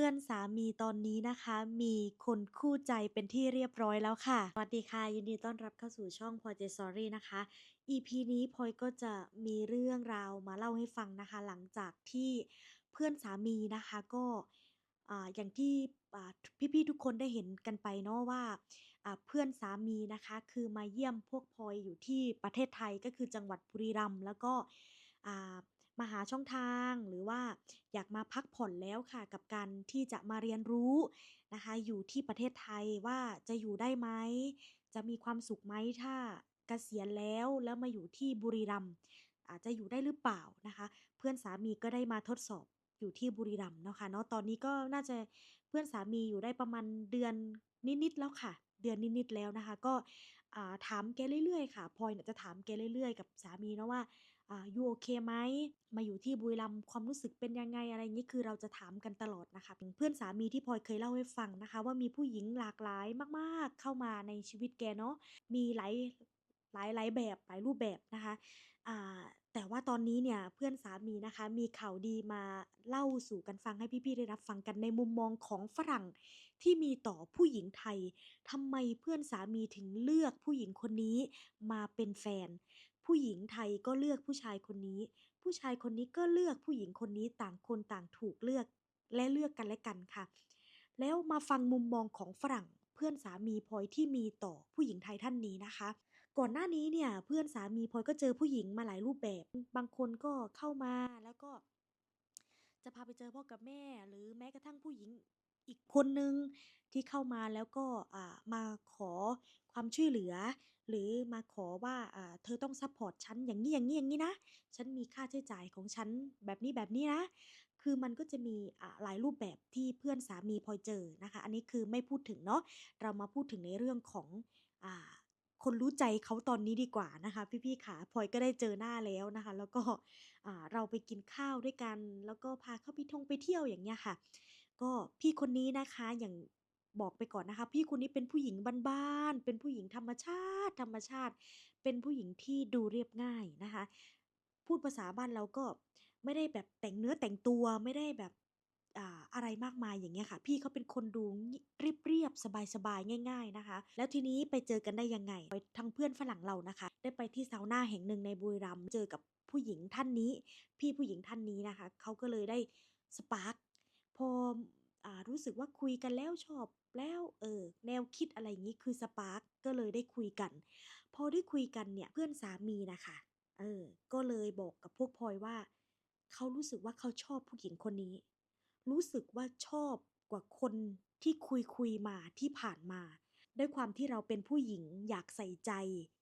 พื่อนสามีตอนนี้นะคะ มีคนคู่ใจเป็นที่เรียบร้อยแล้วค่ะ สวัสดีค่ะ ยินดีต้อนรับเข้าสู่ช่อง Poi J Story นะคะ EP นี้พลอยก็จะมีเรื่องราวมาเล่าให้ฟังนะคะ หลังจากที่เพื่อนสามีนะคะก็อ่าอย่างที่พี่ๆทุกคนได้เห็นกันไปเนาะว่าเพื่อนสามีนะคะ คือมาเยี่ยมพวกพลอยอยู่ที่ประเทศไทยก็คือจังหวัดบุรีรัมย์แล้วก็ มาหาช่องทาง หรือว่าอยากมาพักผ่อนแล้วค่ะ กับการที่จะมาเรียนรู้นะคะ อยู่ที่ประเทศไทยว่าจะอยู่ได้ไหม จะมีความสุขไหมถ้าเกษียณแล้วแล้วมาอยู่ที่บุรีรัมย์อาจจะอยู่ได้หรือเปล่านะคะ เพื่อนสามีก็ได้มาทดสอบอยู่ที่บุรีรัมย์เนาะค่ะเนาะตอนนี้ก็น่าจะเพื่อนสามีอยู่ได้ประมาณเดือนนิดๆแล้วค่ะ เดือนนิดๆแล้วนะคะ ก็ ถามแกเรื่อยๆค่ะพลอยเนี่ยจะถามแกเรื่อยๆ กับสามีเนาะว่าอยู่โอเคไหมมาอยู่ที่บุรีรัมย์ความรู้สึกเป็นยังไงอะไรอย่างนี้คือเราจะถามกันตลอดนะคะเพื่อนสามีที่พลอยเคยเล่าให้ฟังนะคะ ว่ามีผู้หญิงหลากหลายมากๆ เข้ามาในชีวิตแกเนาะมีหลายหลายหลายแบบหลายรูปแบบนะคะ แต่ว่าตอนนี้เนี่ยเพื่อนสามีนะคะ มีข่าวดีมาเล่าสู่กันฟังให้พี่ๆได้รับฟังกันในมุมมองของฝรั่งที่มีต่อผู้หญิงไทยทำไมเพื่อนสามีถึงเลือกผู้หญิงคนนี้มาเป็นแฟน ผู้หญิงไทยก็เลือกผู้ชายคนนี้ ผู้ชายคนนี้ก็เลือกผู้หญิงคนนี้ต่างคนต่างถูกเลือกและเลือกกันและกันค่ะ แล้วมาฟังมุมมองของฝรั่งเพื่อนสามีพลอยที่มีต่อผู้หญิงไทยท่านนี้นะคะ ก่อนหน้านี้เนี่ยเพื่อนสามีพลอยก็เจอผู้หญิงมาหลายรูปแบบ บางคนก็เข้ามาแล้วก็ จะพาไปเจอพ่อกับแม่ หรือแม้กระทั่งผู้หญิงอีกคนนึงที่เข้ามาแล้วก็มาขอความช่วยเหลือ หรือมาขอว่าเธอต้องซัพพอร์ตฉันอย่างนี้อย่างนี้อย่างนี้นะ ฉันมีค่าใช้จ่ายของฉันแบบนี้แบบนี้นะ คือมันก็จะมีหลายรูปแบบที่เพื่อนสามีพลอยเจอนะคะ อันนี้คือไม่พูดถึงเนาะ เรามาพูดถึงในเรื่องของ คนรู้ใจเขาตอนนี้ดีกว่านะคะพี่ๆขาพลอยก็ได้เจอหน้าแล้วนะคะ แล้วก็เราไปกินข้าวด้วยกัน แล้วก็พาเขาไปท่องไปเที่ยวอย่างเงี้ยค่ะ ก็พี่คนนี้นะคะอย่างบอกไปก่อนนะคะ พี่คนนี้เป็นผู้หญิงบ้านๆเป็นผู้หญิงธรรมชาติ ธรรมชาติ เป็นผู้หญิงที่ดูเรียบง่ายนะคะ พูดภาษาบ้านเราก็ไม่ได้แบบแต่งเนื้อแต่งตัวไม่ได้แบบ อะไรมากมายอย่างเงี้ยค่ะ พี่เขาเป็นคนดูเรียบเรียบๆสบายๆ ง่าย ๆนะคะ แล้วทีนี้ไปเจอกันได้ยังไงไปทางเพื่อนฝรั่งเรานะคะ ได้ไปที่ซาวน่าแห่งหนึ่งในบุรีรัมย์เจอกับผู้หญิงท่านนี้ พี่ผู้หญิงท่านนี้นะคะเขาก็เลยได้สปาร์กพออรู้สึกว่าคุยกันแล้วชอบแล้วเออแนวคิดอะไรอย่างนี้คือสปาร์กก็เลยได้คุยกัน พอได้คุยกันเนี่ยเพื่อนสามีนะคะเออก็เลยบอกกับพวกพลอยว่าเขารู้สึกว่าเขาชอบผู้หญิงคนนี้ รู้สึกว่าชอบกว่าคนที่คุยคุยมาที่ผ่านมา ด้วยความที่เราเป็นผู้หญิง อยากใส่ใจ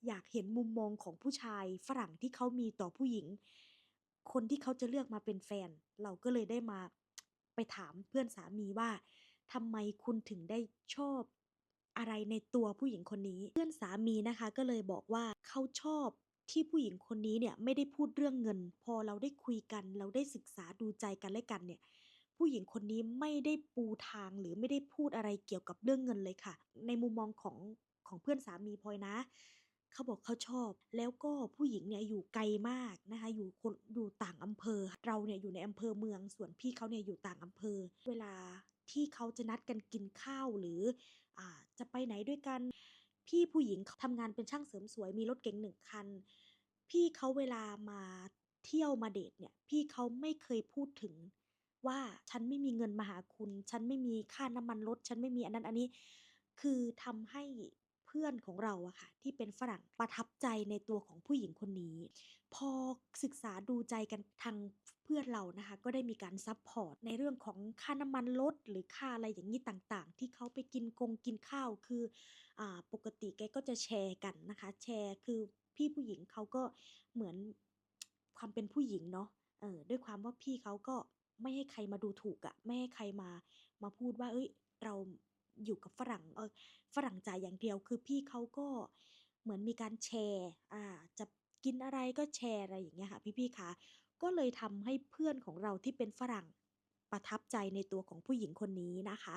อยากเห็นมุมมองของผู้ชาย ฝรั่งที่เขามีต่อผู้หญิง คนที่เขาจะเลือกมาเป็นแฟน เราก็เลยได้มาไปถามเพื่อนสามีว่าทำไมคุณถึงได้ชอบอะไรในตัวผู้หญิงคนนี้ เพื่อนสามีนะคะก็เลยบอกว่าเขาชอบที่ผู้หญิงคนนี้เนี่ยไม่ได้พูดเรื่องเงิน พอเราได้คุยกัน เราได้ศึกษาดูใจกันและกันเนี่ย ผู้หญิงคนนี้ไม่ได้ปูทางหรือไม่ได้พูดอะไรเกี่ยวกับเรื่องเงินเลยค่ะ ในมุมมองของของเพื่อนสามีพลอยนะ เขาบอกเขาชอบ แล้วก็ผู้หญิงเนี่ยอยู่ไกลมากนะคะ อยู่คนอยู่ต่างอำเภอ เราเนี่ยอยู่ในอำเภอเมือง ส่วนพี่เขาเนี่ยอยู่ต่างอำเภอ เวลาที่เขาจะนัดกันกินข้าวหรืออจะไปไหนด้วยกัน พี่ผู้หญิงเขาทำงานเป็นช่างเสริมสวยมีรถเก๋งหนึ่งคัน พี่เขาเวลามาเที่ยวมาเดทเนี่ย พี่เขาไม่เคยพูดถึง ว่าฉันไม่มีเงินมาหาคุณ ฉันไม่มีค่าน้ำมันรถ ฉันไม่มีอันนั้นอันนี้ คือทำให้เพื่อนของเราอะค่ะ ที่เป็นฝรั่งประทับใจในตัวของผู้หญิงคนนี้ พอศึกษาดูใจกันทางเพื่อนเรานะคะ ก็ได้มีการซัพพอร์ตในเรื่องของค่าน้ำมันรถหรือค่าอะไรอย่างนี้ต่างๆ ที่เขาไปกินกงกินข้าวคืออปกติแกก็จะแชร์กันนะคะ แชร์คือพี่ผู้หญิงเขาก็เหมือนความเป็นผู้หญิงเนาะเออด้วยความว่าพี่เขาก็ ไม่ให้ใครมาดูถูกอะไม่ให้ใครมามาพูดว่า เอ้ย เราอยู่กับฝรั่งเออฝรั่งจ่ายอย่างเดียว คือพี่เขาก็เหมือนมีการแชร์อ่าจะกินอะไรก็แชร์อะไรอย่างเงี้ยค่ะพี่ๆคะก็เลยทำให้เพื่อนของเราที่เป็นฝรั่งประทับใจในตัวของผู้หญิงคนนี้นะคะ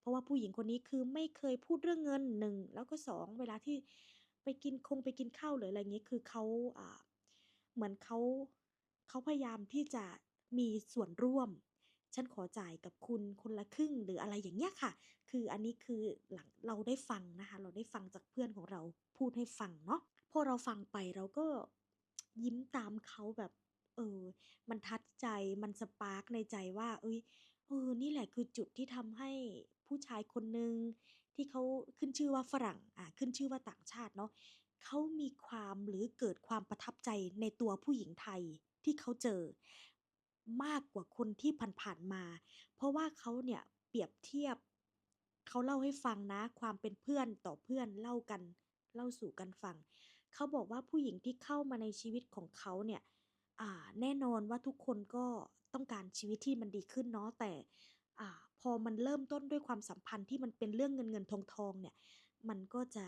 เพราะว่าผู้หญิงคนนี้คือไม่เคยพูดเรื่องเงินหนึ่งแล้วก็สองเวลาที่ไปกินคงไปกินข้าวหรืออะไรเงี้ยคือเขาอ่าเหมือนเขาเขาพยายามที่จะ มีส่วนร่วม ฉันขอจ่ายกับคุณคนละครึ่งหรืออะไรอย่างเงี้ยค่ะ คืออันนี้คือหลังเราได้ฟังนะคะ เราได้ฟังจากเพื่อนของเราพูดให้ฟังเนาะพอเราฟังไปเราก็ยิ้มตามเขาแบบเออ มันทัดใจ มันสปาร์กในใจว่า เอ้ย เออ นี่แหละคือจุดที่ทำให้ผู้ชายคนหนึ่งที่เขาขึ้นชื่อว่าฝรั่ง อ่าขึ้นชื่อว่าต่างชาติเนาะเขามีความหรือเกิดความประทับใจในตัวผู้หญิงไทยที่เขาเจอ มากกว่าคนที่ผ่านๆมา เพราะว่าเขาเนี่ยเปรียบเทียบ เขาเล่าให้ฟังนะ ความเป็นเพื่อนต่อเพื่อนเล่ากันเล่าสู่กันฟัง เขาบอกว่าผู้หญิงที่เข้ามาในชีวิตของเขาเนี่ยแน่นอนว่าทุกคนก็ต้องการชีวิตที่มันดีขึ้นเนาะแต่พอมันเริ่มต้นด้วยความสัมพันธ์ที่มันเป็นเรื่องเงินเงินทองทองเนี่ย มันก็จะ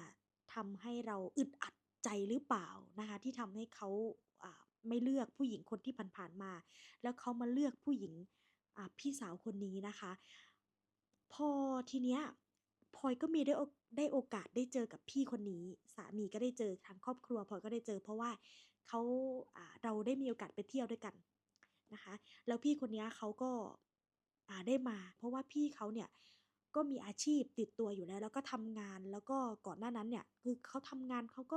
ทำให้เราอึดอัดใจหรือเปล่านะคะ ที่ทำให้เขา ไม่เลือกผู้หญิงคนที่ผ่านๆมา แล้วเขามาเลือกผู้หญิงพี่สาวคนนี้นะคะ พอทีเนี้ยพลอยก็มีได้ได้โอกาสได้เจอกับพี่คนนี้ สามีก็ได้เจอทางครอบครัวพลอยก็ได้เจอ เพราะว่าเขาเราได้มีโอกาสไปเที่ยวด้วยกันนะคะ แล้วพี่คนนี้เขาก็าได้มา เพราะว่าพี่เขาเนี่ยก็มีอาชีพติดตัวอยู่แล้ว แล้วก็ทำงานแล้วก็ก่อนหน้านั้นเนี่ยคือเขาทำงานเขาก็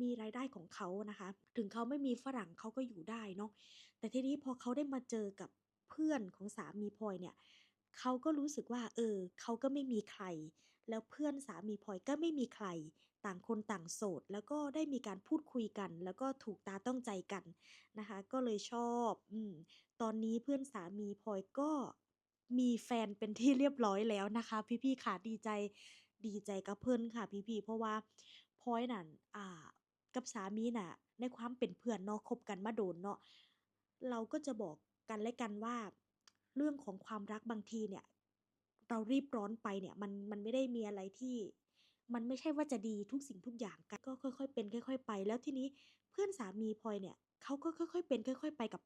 มีรายได้ของเขานะคะ ถึงเขาไม่มีฝรั่งเขาก็อยู่ได้เนาะแต่ทีนี้พอเขาได้มาเจอกับเพื่อนของสามีพลอยเนี่ยเขาก็รู้สึกว่า เออเขาก็ไม่มีใคร แล้วเพื่อนสามีพลอยก็ไม่มีใคร ต่างคนต่างโสด แล้วก็ได้มีการพูดคุยกัน แล้วก็ถูกตาต้องใจกันนะคะ ก็เลยชอบอืมตอนนี้เพื่อนสามีพลอยก็มีแฟนเป็นที่เรียบร้อยแล้วนะคะ พี่ๆค่ะดีใจดีใจกับเพิ่อนค่ะพี่ๆเพราะว่าพลอยนั่นอ่า กับสามีน่ะ ในความเป็นเพื่อนเนาะคบกันมาโดนเนาะเราก็จะบอกกันและกันว่า เรื่องของความรักบางทีเนี่ย เรารีบร้อนไปเนี่ยมันมันไม่ได้มีอะไรที่ มันไม่ใช่ว่าจะดีทุกสิ่งทุกอย่างกันก็ค่อย ๆ เป็นค่อย ๆ ไป แล้วทีนี้เพื่อนสามีพลอยเนี่ยเขาก็ค่อย ๆ เป็นค่อย ๆ ไปกับ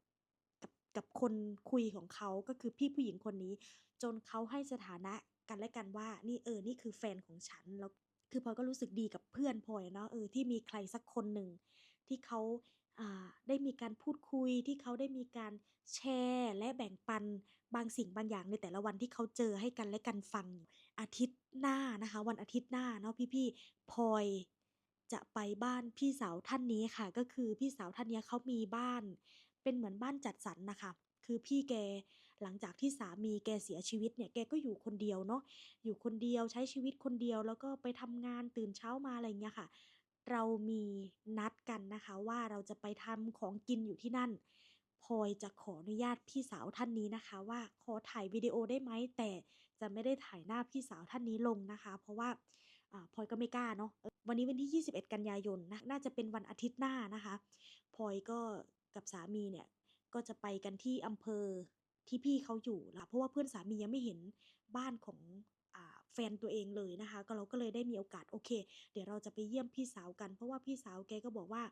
กับกับคนคุยของเขาก็คือพี่ผู้หญิงคนนี้ จนเขาให้สถานะกันและกันว่า นี่เออนี่คือแฟนของฉันแล้ว คือพลอยก็รู้สึกดีกับเพื่อนพลอยเนาะเออที่มีใครสักคนหนึ่งที่เขาได้มีการพูดคุยที่เขาได้มีการแชร์และแบ่งปันบางสิ่งบางอย่างในแต่ละวันที่เขาเจอให้กันและกันฟังอาทิตย์หน้านะคะ วันอาทิตย์หน้าเนาะพี่ๆพลอยจะไปบ้านพี่สาวท่านนี้ค่ะ ก็คือพี่สาวท่านนี้เขามีบ้าน เป็นเหมือนบ้านจัดสรรนะคะ คือพี่แก หลังจากที่สามีแกเสียชีวิตเนี่ยแกก็อยู่คนเดียวเนาะอยู่คนเดียวใช้ชีวิตคนเดียว แล้วก็ไปทำงานตื่นเช้ามาอะไรเงี้ยค่ะ เรามีนัดกันนะคะว่าเราจะไปทำของกินอยู่ที่นั่นพลอยจะขออนุญาตพี่สาวท่านนี้นะคะ ว่าขอถ่ายวิดีโอได้ไหมแต่จะไม่ได้ถ่ายหน้าพี่สาวท่านนี้ลงนะคะ เพราะว่าพลอยก็ไม่กล้าเนาะวันนี้วันที่ 21 กันยายนนะน่าจะเป็นวันอาทิตย์หน้านะคะพลอยก็กับสามีเนี่ยก็จะไปกันที่อำเภอ ที่พี่เขาอยู่ล่ะเพราะว่าเพื่อนสามียังไม่เห็นบ้านของอแฟนตัวเองเลยนะคะ ก็เราก็เลยได้มีโอกาสโอเค เดี๋ยวเราจะไปเยี่ยมพี่สาวกัน เพราะว่าพี่สาวแกก็บอกว่า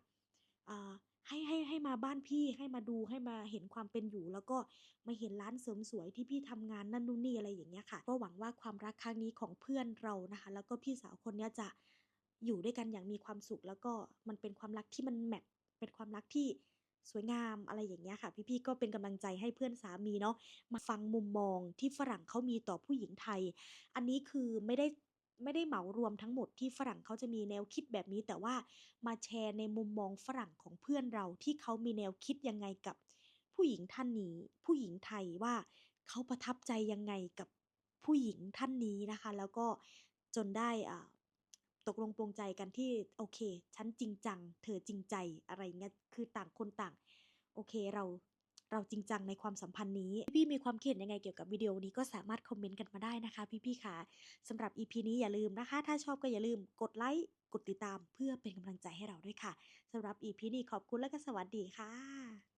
ให้ให้ให้มาบ้านพี่ให้มาดูให้มาเห็นความเป็นอยู่ แล้วก็มาเห็นร้านเสริมสวยที่พี่ทำงานนั่นนู่นนี่อะไรอย่างเงี้ยค่ะ ก็หวังว่าความรักครั้งนี้ของเพื่อนเรานะคะ แล้วก็พี่สาวคนนี้จะอยู่ด้วยกันอย่างมีความสุข แล้วก็มันเป็นความรักที่มันแมตช์เป็นความรักที่ สวยงามอะไรอย่างเงี้ยค่ะ พี่ๆก็เป็นกำลังใจให้เพื่อนสามีเนาะมาฟังมุมมองที่ฝรั่งเขามีต่อผู้หญิงไทย อันนี้คือไม่ได้ไม่ได้เหมารวมทั้งหมดที่ฝรั่งเขาจะมีแนวคิดแบบนี้ แต่ว่ามาแชร์ในมุมมองฝรั่งของเพื่อนเราที่เขามีแนวคิดยังไงกับผู้หญิงท่านนี้ ผู้หญิงไทยว่าเขาประทับใจยังไงกับผู้หญิงท่านนี้นะคะ แล้วก็จนได้อ่า ตกลงปลงใจกันที่โอเค ฉันจริงจัง เธอจริงใจอะไรอย่างเงี้ยคือต่างคนต่าง โอเคเราเราจริงจังในความสัมพันธ์นี้ พี่ๆมีความคิดเห็นยังไงเกี่ยวกับวิดีโอนี้ก็สามารถคอมเมนต์กันมาได้นะคะ พี่ๆค่ะสำหรับ EP นี้อย่าลืมนะคะ ถ้าชอบก็อย่าลืมกดไลก์กดติดตามเพื่อเป็นกำลังใจให้เราด้วยค่ะสำหรับ EP นี้ขอบคุณและก็สวัสดีค่ะ